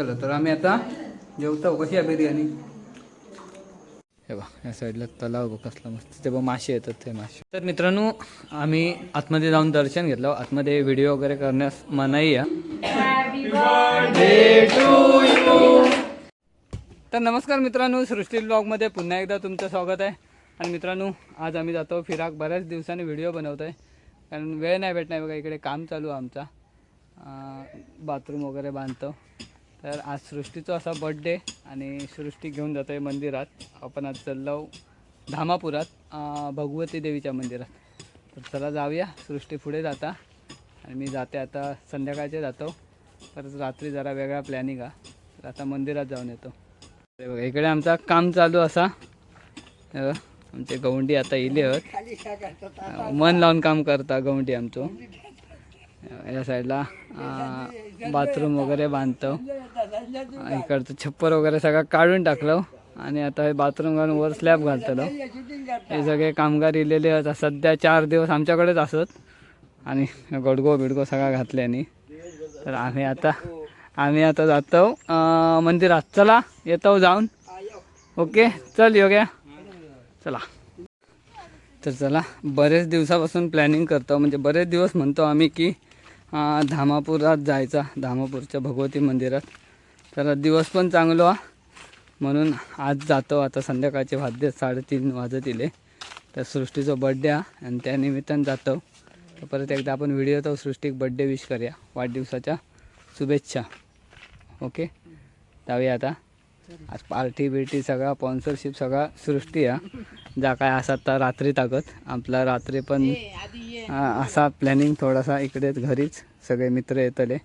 चला तर आम्ही आता जेवतो कशी आहे बिर्याणी. हे बा या साईडला तलाव बघ कसला मस्त. ते बघ मासे येतात ते मासे. तर मित्रांनो आम्ही आतमध्ये जाऊन दर्शन घेतलं. आतमध्ये व्हिडिओ वगैरे करण्यास मनाई आहे. तर नमस्कार मित्रांनो सृष्टी ब्लॉगमध्ये पुन्हा एकदा तुमचं स्वागत आहे. आणि मित्रांनो आज आम्ही जातो फिराक बऱ्याच दिवसांनी व्हिडिओ बनवतो आहे कारण वेळ नाही भेटणार नाही बघा इकडे काम चालू आहे आमचा. बाथरूम वगैरे बांधतो. तर आज सृष्टीचा असा बड्डे आणि सृष्टी घेऊन जातो आहे मंदिरात. आपण आज चाललो धामापुरात भगवती देवीच्या मंदिरात. तर चला जाऊया सृष्टी पुढे जाता. आणि मी जाते आता संध्याकाळचे जातो. परत रात्री जरा वेगळा प्लॅनिंग आहे. तर आता मंदिरात जाऊन येतो. बघा इकडे आमचा काम चालू असा. आमचे गवंडी आता इले आहेत. मन लावून काम करता गवंडी आमचं. या साईडला बाथरूम वगैरे बांधतो. इकडचं छप्पर वगैरे सगळं काढून टाकलं. आणि आता हे बाथरूम घालून वर स्लॅब घालतलो. हे सगळे कामगार इलेले आता सध्या चार दिवस आमच्याकडेच असत. आणि गडगो बिडगो सगळा घातल्याने तर आम्ही आता आम्ही आता जातो मंदिरात. चला येतो जाऊन. ओके चल योग्या. चला. तर चला बरेच दिवसापासून प्लॅनिंग करतो. म्हणजे बरेच दिवस म्हणतो आम्ही की धामापुरात जायचा. धामापूरच्या भगवती मंदिरात. तर दिवस पण चांगलो हा. म्हणून आज जातो आता संध्याकाळचे वाद्य साडेतीन वाजत इले तर सृष्टीचा बड्डे हा. आणि त्या निमित्तानं जातो. तर परत एकदा आपण व्हिडिओ तो सृष्टीक बड्डे विश करूया. वाढदिवसाच्या शुभेच्छा. ओके जाऊया आता. आज पार्टी बिर्टी सगळा स्पॉन्सरशिप सगळा सृष्टी आहे जा काय असा तर रात्री ताकद आपला रात्री पण असा प्लॅनिंग थोडासा इकडेच घरीच सगळे मित्र येतले.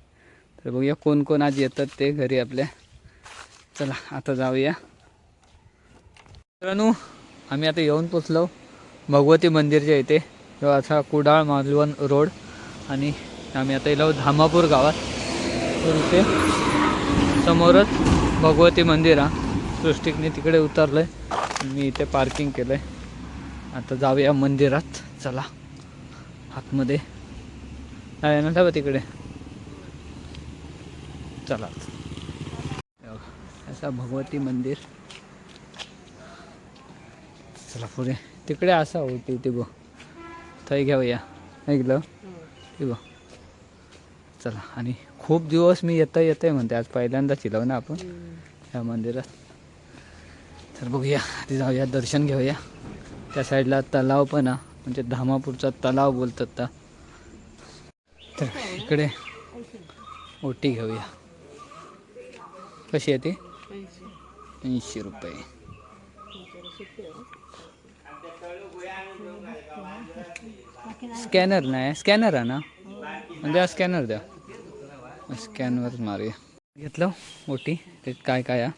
तर बघूया कोण कोण आज येतात ते घरी आपल्या. चला आता जाऊया. मित्रांनो आम्ही आता येऊन पोचलो भगवती मंदिरच्या इथे. असा कुडाळ मालवण रोड आणि आम्ही आता येलो धामापूर गावात. तर इथे समोरच भगवती मंदिर हा. सृष्टिकने तिकडे उतरलं आहे मी इथे पार्किंग केलं आहे आता जाऊया मंदिरात. चला आतमध्ये. येणार ना तिकडे? चला. हे असा भगवती मंदिर. चला पुढे. तिकडे असा होती ते बघ. थंय घेऊया. ऐकलं ते बघ. चला आणि खूप दिवस मी येता येतंय म्हणते. आज पहिल्यांदा चिलव ना आपण? या मंदिरात. तर बघूया. आधी जाऊया दर्शन घेऊया. त्या साईडला तलाव पण हा म्हणजे धामापूरचा तलाव बोलतात तर इकडे ओटी घेऊया. कशी आहे ती? ऐंशी रुपये. स्कॅनर नाही स्कॅनर आहे ना? म्हणजे स्कॅनर द्या. स्कॅनवर मारूया. घेतलं ओटी त्यात काय काय आहे?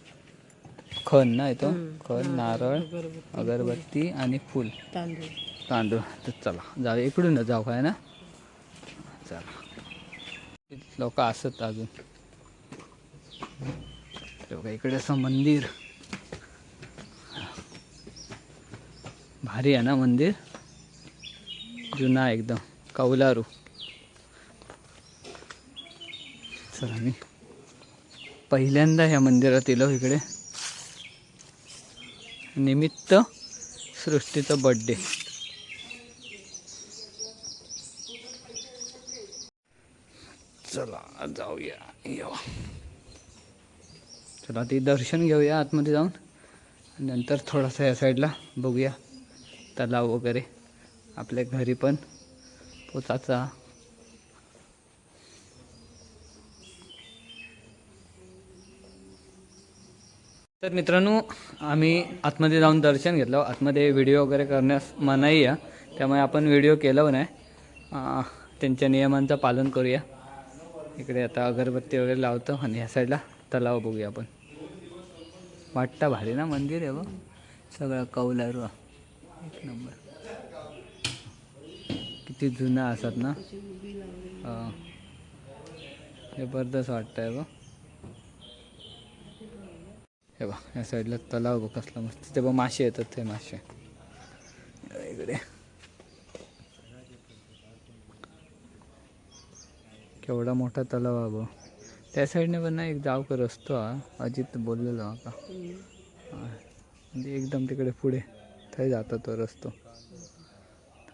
खण ना येतो. खण नारळ अगरबत्ती आणि फूल. तांदूळ. तर चला जाऊ इकडून जाऊ काय ना? चला. लोक असत अजून. ते बघा इकडे असं मंदिर. भारी आहे ना मंदिर? जुना एकदम. कौलारू. चला मी पहिल्यांदा ह्या मंदिरात येलो इकडे. निमित्त सृष्टीचा बड्डे चला जाऊया येऊ चला ते दर्शन घेऊया आतमध्ये जाऊन. नंतर थोडासा या साईडला बघूया तलाव वगैरे आपल्या घरी पण पोचाचा. तर मित्रांनो आम्ही आतमध्ये जाऊन दर्शन घेतलं. आतमध्ये व्हिडिओ वगैरे करण्यास मनाई आहे त्यामुळे आपण व्हिडिओ केलं नाही. त्यांच्या नियमांचं पालन करूया. इकडे आता अगरबत्ती वगैरे लावतो आणि ह्या साईडला तलाव बघूया आपण. वाटतं भारी ना मंदिर आहे बघ. सगळं कौलारू. एक नंबर. किती जुनं असतात ना? जबरदस्त जबरदस्त वाटतंय बघ. हे बघ या साईडला तलाव बघ कसला मस्त. ते बघ मासे येतात ते मासे. इकडे. केवढा मोठा तलाव आहे बघ. त्या साईडने पण ना एक जावकर रस्तो हा अजित बोललेलो आता म्हणजे एकदम तिकडे पुढे थंय जातो तो रस्तो.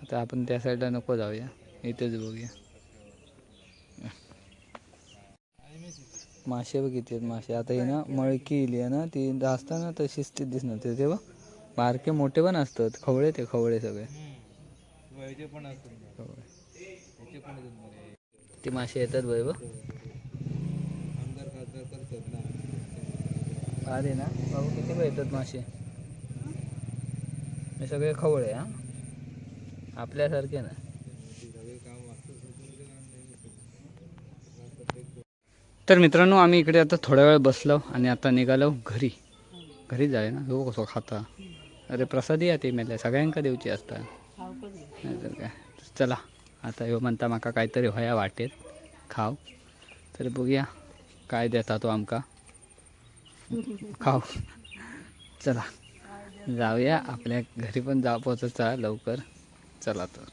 आता आपण त्या साईडला नको जाऊया इथेच बघूया. मासे बघ किती आहेत मासे. आता ही ना मळकी इली आहे ना ती असताना तशीच ती दिसणार ते तेव्हा बारके मोठे पण असतात खवळे ते खवळे सगळे. ते मासे येतात बघ. अरे ना? बाबू किती वेळ येतात मासे हे सगळे खवळे हा? आपल्यासारखे ना? तर मित्रांनो आम्ही इकडे आता थोडा वेळ बसलो आणि आता निघालो घरी. घरी जाय ना? हो कसो खाता अरे प्रसादी या ती मेल्या. सगळ्यांका देवची असता. नाहीतर काय? चला आता ह्यो म्हणता म्हाका काहीतरी व्हया वाटेत. खाव. तर बघूया काय देता तो आमका. खाऊ. चला. जाऊया. आपल्या घरी पण जा पोचायचा लवकर. चला तर.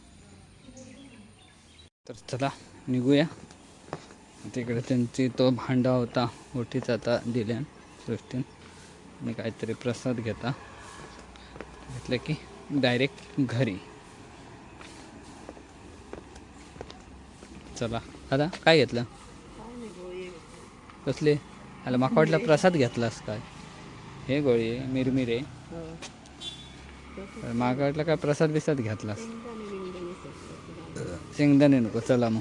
तर चला निघूया. तिकडे त्यांची तो भांडा होता. ओटीचा आता दिल्यान सृष्टीन. आणि काहीतरी प्रसाद घेता. घेतलं की डायरेक्ट घरी. चला. आता काय घेतलं? कसले? अरे माका वाटलं प्रसाद घेतलास काय हे गोळी मिरमिरे. माका वाटलं काय प्रसाद बिसाद घेतलास? शेंगदाणे नको चला मग.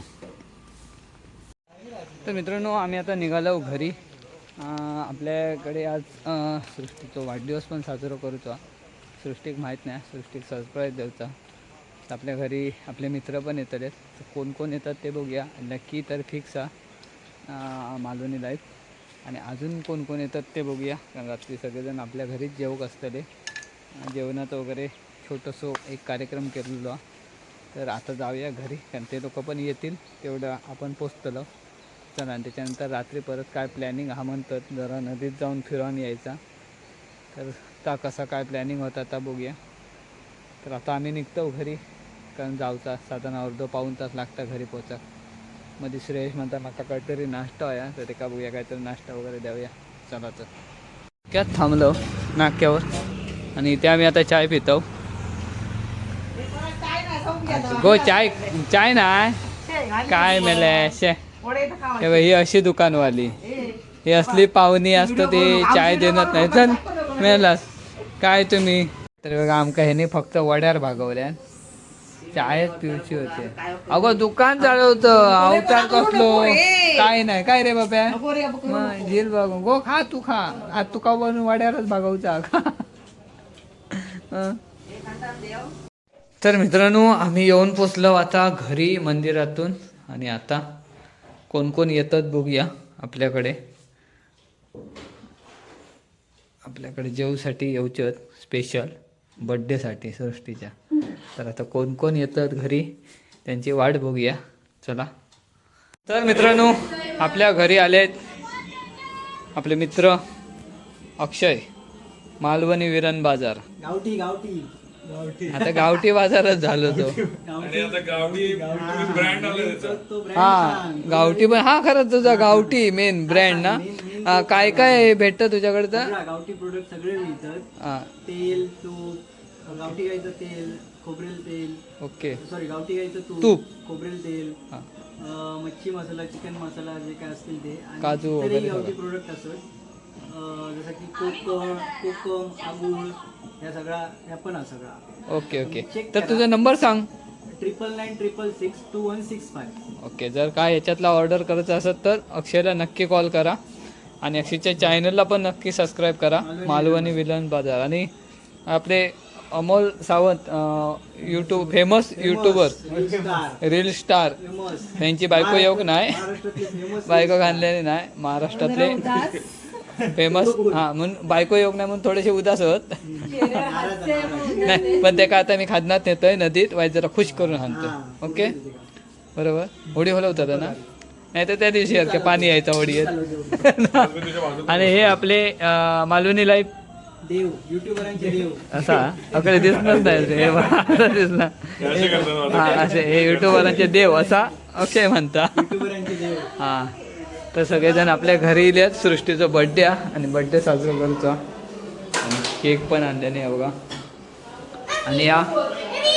तर मित्रांनो आम्ही आता निघालो घरी. आपल्याकडे आज सृष्टीचा वाढदिवस पण साजरा करूचा. सृष्टीक माहीत नाही सृष्टीक सरप्राईज देऊचा. तर आपल्या घरी आपले मित्र पण येतले तर कोण कोण येतात ते बघूया. नक्की तर फिक्स आहे मालवणी लाईफ आणि अजून कोण कोण येतात ते बघूया. कारण रात्री सगळेजण आपल्या घरीच जेवक असतले. जेवणात वगैरे छोटंसं एक कार्यक्रम केलेलो. तर आता जाऊया घरी. कारण ते लोक पण येतील. तेवढं आपण पोचतलो. चला आणि त्याच्यानंतर रात्री परत काय प्लॅनिंग हा म्हणतात. जरा नदीत जाऊन फिरवून यायचा. तर ता कसा काय प्लॅनिंग होता आता बघूया. तर आता आम्ही निघतो घरी. कारण जाऊचा साधारण अर्धा पाऊन तास लागता घरी पोचा मध्ये श्रेयश म्हणता माका काहीतरी नाश्ता आहे तर ते का बघूया काहीतरी नाश्ता वगैरे द्याऊया चला तर. क्या थांबलो नाक्यावर? आणि इथे आम्ही आता चाय पितो. गो चाय चाय नाही काय मेले शे. हे बघ, ही अशी दुकानवाली. ही असली पाहुणी असतं ती चाय देणार नाही. चल मेलास. काय तुम्ही? तर बघा आमका ह्याने फक्त वड्यार भागवल्या चायच पिवची होते. अगो दुकान चालवतं अवतार कसलो? काय नाही. काय रे बाप्या? झील बघ गो खा तू खा. आज तुका बनून वाड्यावरच भागवचा खा. तर मित्रांनो आम्ही येऊन पोचलो आता घरी मंदिरातून. आणि आता कोण कोण येतात बघूया आपल्याकडे. आपल्याकडे जेवसाठी येऊच्यात स्पेशल बड्डेसाठी सृष्टीच्या. तर आता कोण कोण येतात घरी? त्यांची वाट बघूया. चला. तर मित्रांनो आपल्या घरी आलेत आपले मित्र अक्षय मालवणी विरण बाजार. गावठी गावठी. आता गावठी बाजारच झालो तो. हा. गावठी पण हा खरंच तुझा गावठी मेन ब्रँड ना. काय काय भेटतं तुझ्याकडचं गावठी प्रोडक्ट सगळे मिळतात. हा. तेल तूप गावठी गाईचं तेल. खोबरेल तेल ओके. सॉरी गावठी गाईचं तूप तूप. खोबरेल तेल हा. अं, मच्छी मसाला चिकन मसाला जे काय असतील ते आणि काजू इतरही वगैरे गावठी. प्रोडक्ट असतात अं, जसं की कोकम कोकम आगूळ या सगळा ह्या पण आहे सगळा. Okay okay. तर तुझा नंबर सांग. Triple nine triple six two one six five okay जर काय याच्यातला ऑर्डर करायचं असेल तर अक्षयला नक्की कॉल करा. आणि अक्षयच्या चॅनलला पण नक्की सबस्क्राईब करा. मालवणी विलन बाजार. आणि आपले Amol Sawant YouTube famous YouTuber star reel star famous त्यांची बायको येऊक नाही महाराष्ट्रातले फेमस बायको घाललेली नाही महाराष्ट्रातले फेमस हा म्हणून बायको येऊक नाही म्हणून थोडेसे उदास होत. नाही. पण ते काय आता मी खादनात नेतोय नदीत वाईट जरा खुश करून आणतो. ओके? बरोबर? होडी हलवतात ना? नाही तर त्या दिवशी सारखे पाणी यायचं होडी आणि हे आपले मालवणी लाईफ देव युट्यूबरांचे देव. असा? आपल्याला दिसणार नाही रे. आता दिसणार. हा असे हे युट्यूबरांचे देव असा? अक्षय म्हणता. युट्यूबरांचे देव. हा. तर सगळेजण आपल्या घरी इलेत सृष्टीचा बड्डे आणि बड्डे साजरा करतो. आणि केक पण आणल्याने बघा. आणि हा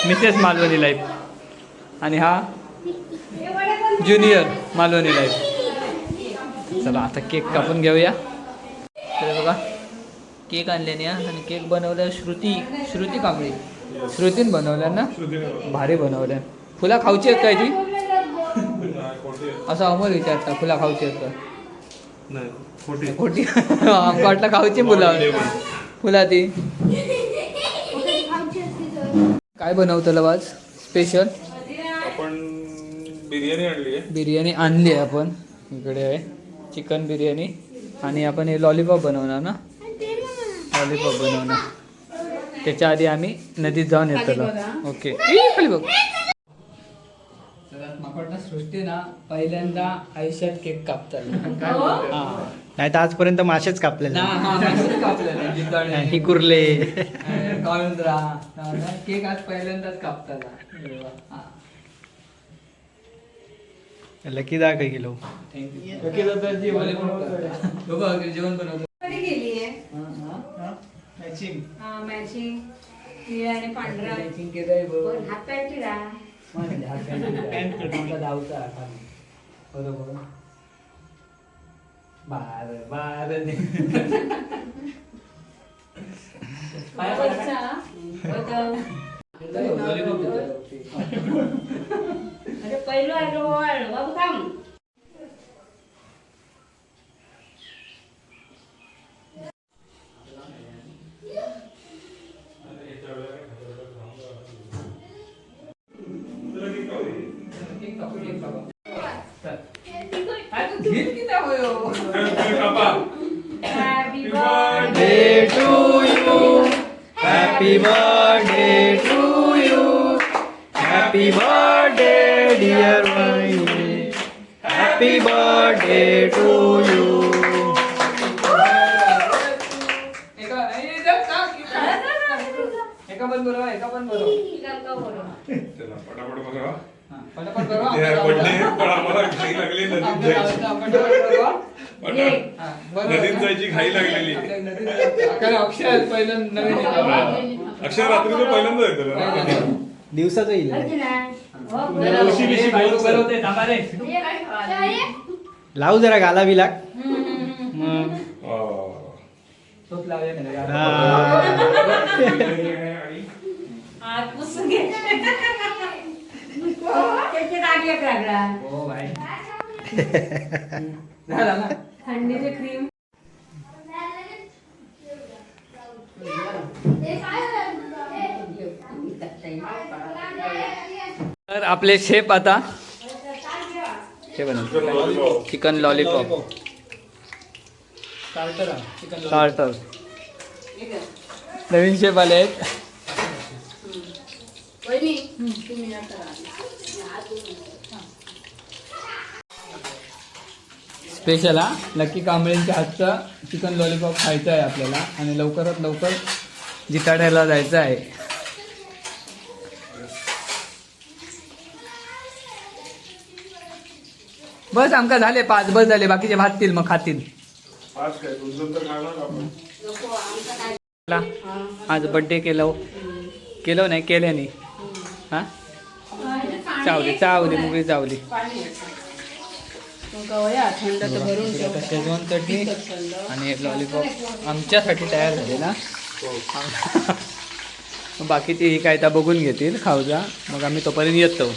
मिसेस मालवणी लाईफ आणि हा ज्युनियर मालवणी लाईफ चला आता केक कापून घेऊया. केक आणल्याने आणि केक बनवल्या श्रुती श्रुती कांबळी. श्रुतीन बनवल्या ना? भारी बनवल्या. फुला खाऊची आहेत काय ती? असं अमोल विचारता फुला खाऊची आहेत का? खोटी. आमका वाटलं खाऊची फुला फुला ती. काय बनवतं आज? स्पेशल आपण बिर्याणी आणली आहे. बिर्याणी आणली आहे आपण. इकडे आहे. चिकन बिर्याणी. आणि आपण हे लॉलीपॉप बनवणार ना? लॉलीपॉप बनवणार त्याच्या आधी आम्ही नदीत जाऊन येतो ओके. ई, खाली बघ. माकडनं सृष्टी ना पहिल्यांदा आयुष्यात केक कापतात हा? नाही तर आजपर्यंत मासेच कापलेले ना, हा. ही कुर्ले काळुंद्रा केक आज पहिल्यांदाच कापताला हा. लकी दा काही गेलो जेवण बनवतो गेलीये हा, हा. हा मॅचिंग निळा आणि पांढरा Matching केलंय बघ. हात पॅन्ट म्हणजे हा. आमचा धावता हा. बरोबर बार बार पाया पडा. वरचा, बदाम. Lollipop देतो. अरे पहिलं आलो वाळ बाबू Happy birthday to you. Happy birthday, dear Vaini. Happy birthday to you. चला पटापट बघा घाई लागली नदीत जायची नदीत? जायची घाई लागलेली अक्षय पहिलं नवीन. अक्षय रात्रीचं पहिल्यांदा येतं ना? दिवसाचं येईल. थांबा रे. लावू जरा गाला बिला. तोच लावूया. हा. हो. झाला ना? थंडीचे क्रीम तर आपले शेफ आता. हे बनव. चिकन लॉलीपॉप स्टार्टर नवीन शेप आले आहेत. स्पेशल हा? नक्की कांबळेंच्या हातचा चिकन लॉलीपॉप खायचा आहे आपल्याला. आणि लवकरात लवकर जिताड्याला जायचं आहे. बस आमका झाले पाच बस झाले बाकीचे भाततील मग खातील. आज काय तुमचं तर खाणार आपण. ला, आज बड्डे केलं. केलं नाही केलं नाही. हा? चावली चावली मुगळी चावली शेजवान चटणी आणि लॉलीपॉप आमच्यासाठी तयार झाले ना बाकी ती काय त्या बघून घेतील खाऊ जा. मग आम्ही तोपर्यंत येतो.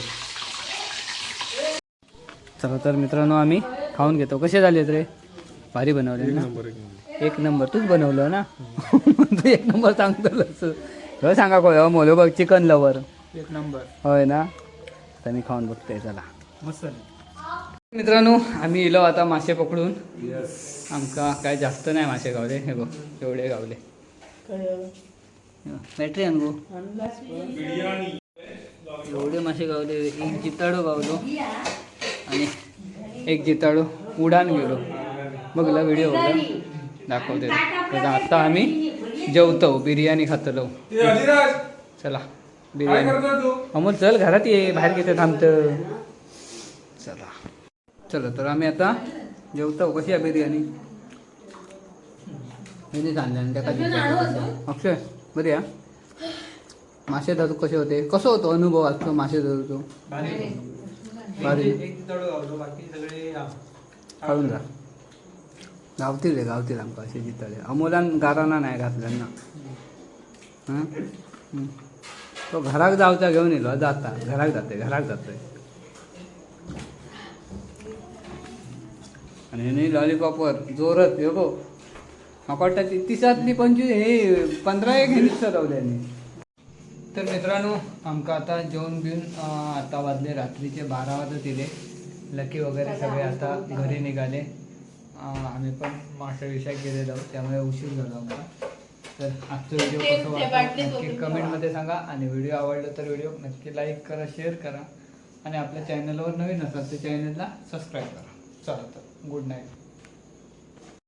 चला तर मित्रांनो आम्ही खाऊन घेतो. कसे झालेत रे? भारी बनवले ना? एक नंबर तूच बनवलं ना? तू एक नंबर सांगतो हो सांगा हो मोलो बघ चिकन लवर एक नंबर. होय ना? आता मी खाऊन बघतोय चला. मस्त मित्रांनो आम्ही इलो आता मासे पकडून. आमका काय जास्त नाही मासे गावले. हे बघ एवढे गावले. बॅटरी आणगो एवढे मासे गावले एक जिताडो गावलो. आणि एक जिताडो उडान गेलो. बघला व्हिडिओ बघा दाखवते. तर आता आम्ही जेवतो. बिर्याणी खातलो. चला. बिर्याणी. अमोल चल घरात ये. बाहेर घेते थांबतं? चला. चला तर आम्ही आता जेवतो. कशी आहे बिर्याणी? अक्षय बरी आहे मासे धरू कसे होते? कसं होतो अनुभव असतो मासे धरूचो काढून जा. गावतील रे गावतील आमकां असे जितले अमोलान गाराना नाही घातल्यांना हं? हं. तो घराक जावचा घेऊन येलो जाता. घराक जाते घराक जातोय. आणि लॉलीपॉपवर जोरत हे गो म्हाका वाटतं ती तिसातली पंचवीस हे पंधरा एक ह्यानीच चलवल्यांनी तर मित्रांनो आमकां आता जेवण बिवून आता वाजले रात्रीचे बारा वाजत येले लकी वगैरे सगळे आता घरी निघाले. आम्ही पण माशा विषय गेलेलो त्यामुळे उशीर झाला आमचा तर आजचा व्हिडिओ कसं वाटलं? नक्की कमेंटमध्ये सांगा. आणि व्हिडिओ आवडला तर व्हिडिओ नक्की लाईक करा शेअर करा. आणि आपल्या चॅनलवर नवीन असाल तर चॅनलला सबस्क्राईब करा. चला तर गुड नाईट